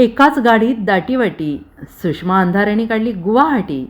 एकाच गाडीत दाटीवाटी. सुषमा अंधारेने काढली गुवाहाटी.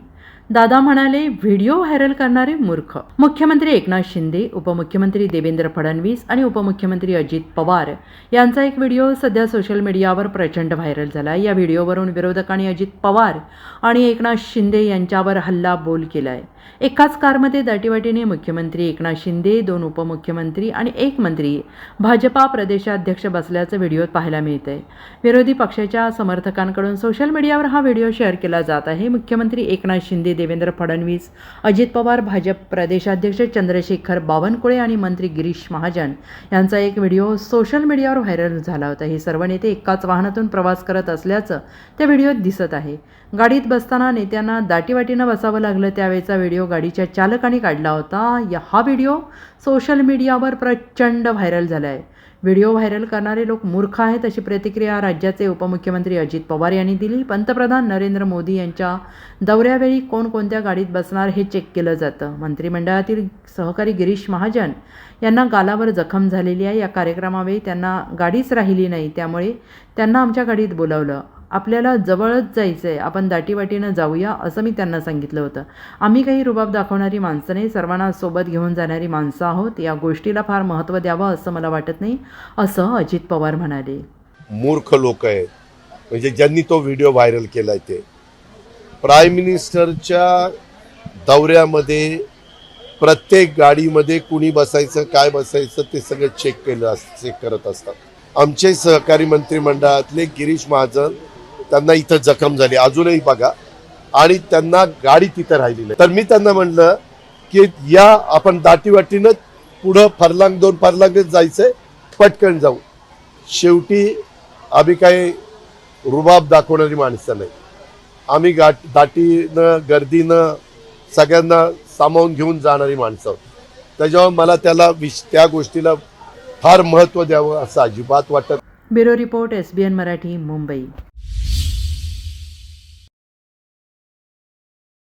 दादा म्हणाले व्हिडिओ व्हायरल करणारे मूर्ख. मुख्यमंत्री एकनाथ शिंदे उपमुख्यमंत्री देवेंद्र फडणवीस आणि उपमुख्यमंत्री अजित पवार यांचा एक व्हिडिओ सध्या सोशल मीडियावर प्रचंड व्हायरल झाला या व्हिडिओवरून विरोधकांनी अजित पवार आणि एकनाथ शिंदे यांच्यावर हल्ला बोल केलाय. एकाच कारमध्ये दाटीवाटीने मुख्यमंत्री एकनाथ शिंदे दोन उपमुख्यमंत्री आणि एक मंत्री भाजपा प्रदेशाध्यक्ष बसल्याचं व्हिडिओत पाहायला मिळतंय. विरोधी पक्षाच्या समर्थकांकडून सोशल मीडियावर हा व्हिडिओ शेअर केला जात आहे. मुख्यमंत्री एकनाथ शिंदे देवेंद्र फडणवीस अजित पवार भाजप प्रदेशाध्यक्ष चंद्रशेखर बावनकुळे आणि मंत्री गिरीश महाजन यांचा एक व्हिडिओ सोशल मीडियावर व्हायरल झाला होता. हे सर्व नेते एकाच वाहनातून प्रवास करत असल्याचं त्या व्हिडिओत दिसत आहे. गाडीत बसताना नेत्यांना दाटीवाटीनं बसावं लागलं त्यावेळेचा व्हिडिओ व्हिडिओ गाडीच्या चालकाने काढला होता. या हा व्हिडिओ सोशल मीडियावर प्रचंड व्हायरल झाला आहे व्हिडिओ व्हायरल करणारे लोक मूर्ख आहेत अशी प्रतिक्रिया राज्याचे उपमुख्यमंत्री अजित पवार यांनी दिली. पंतप्रधान नरेंद्र मोदी यांच्या दौऱ्यावेळी कोणकोणत्या गाडीत बसणार हे चेक केलं जातं. मंत्रिमंडळातील सहकारी गिरीश महाजन यांना गालावर जखम झालेली आहे. या कार्यक्रमावेळी त्यांना गाडीच राहिली नाही. त्यामुळे त्यांना आमच्या गाडीत बोलावलं. आपल्याला जवळच जायचं आहे आपण दाटीवाटीनं जाऊया असं मी त्यांना सांगितलं होतं. आम्ही काही रुबाब दाखवणारी माणसं नाही सर्वांना सोबत घेऊन जाणारी माणसं आहोत. या गोष्टीला फार महत्त्व द्यावं असं मला वाटत नाही असं अजित पवार म्हणाले. मूर्ख लोक आहेत. म्हणजे ज्यांनी तो व्हिडिओ व्हायरल केला आहे ते. प्राईम मिनिस्टरच्या दौऱ्यामध्ये प्रत्येक गाडीमध्ये कुणी बसायचं काय बसायचं ते सगळं चेक केलं चेक करत असतात. आमचे सहकारी मंत्रिमंडळातले गिरीश महाजन त्यांना इथं जखम झाली अजूनही बघा. आणि त्यांना गाडी तिथं राहिलेली तर मी त्यांना म्हणलं की या आपण दाटीवाटीनं पुढं फरलांग दोन फरलांगच जायचंय पटकन जाऊ. शेवटी आम्ही काही रुबाब दाखवणारी माणसं नाही. आम्ही गाठ दाटीनं गर्दीनं सगळ्यांना सामावून घेऊन जाणारी माणसं आहोत. त्याच्यामुळे मला त्याला विश त्या गोष्टीला फार महत्त्व द्यावं असं अजिबात वाटत bureau report S B N Marathi Mumbai.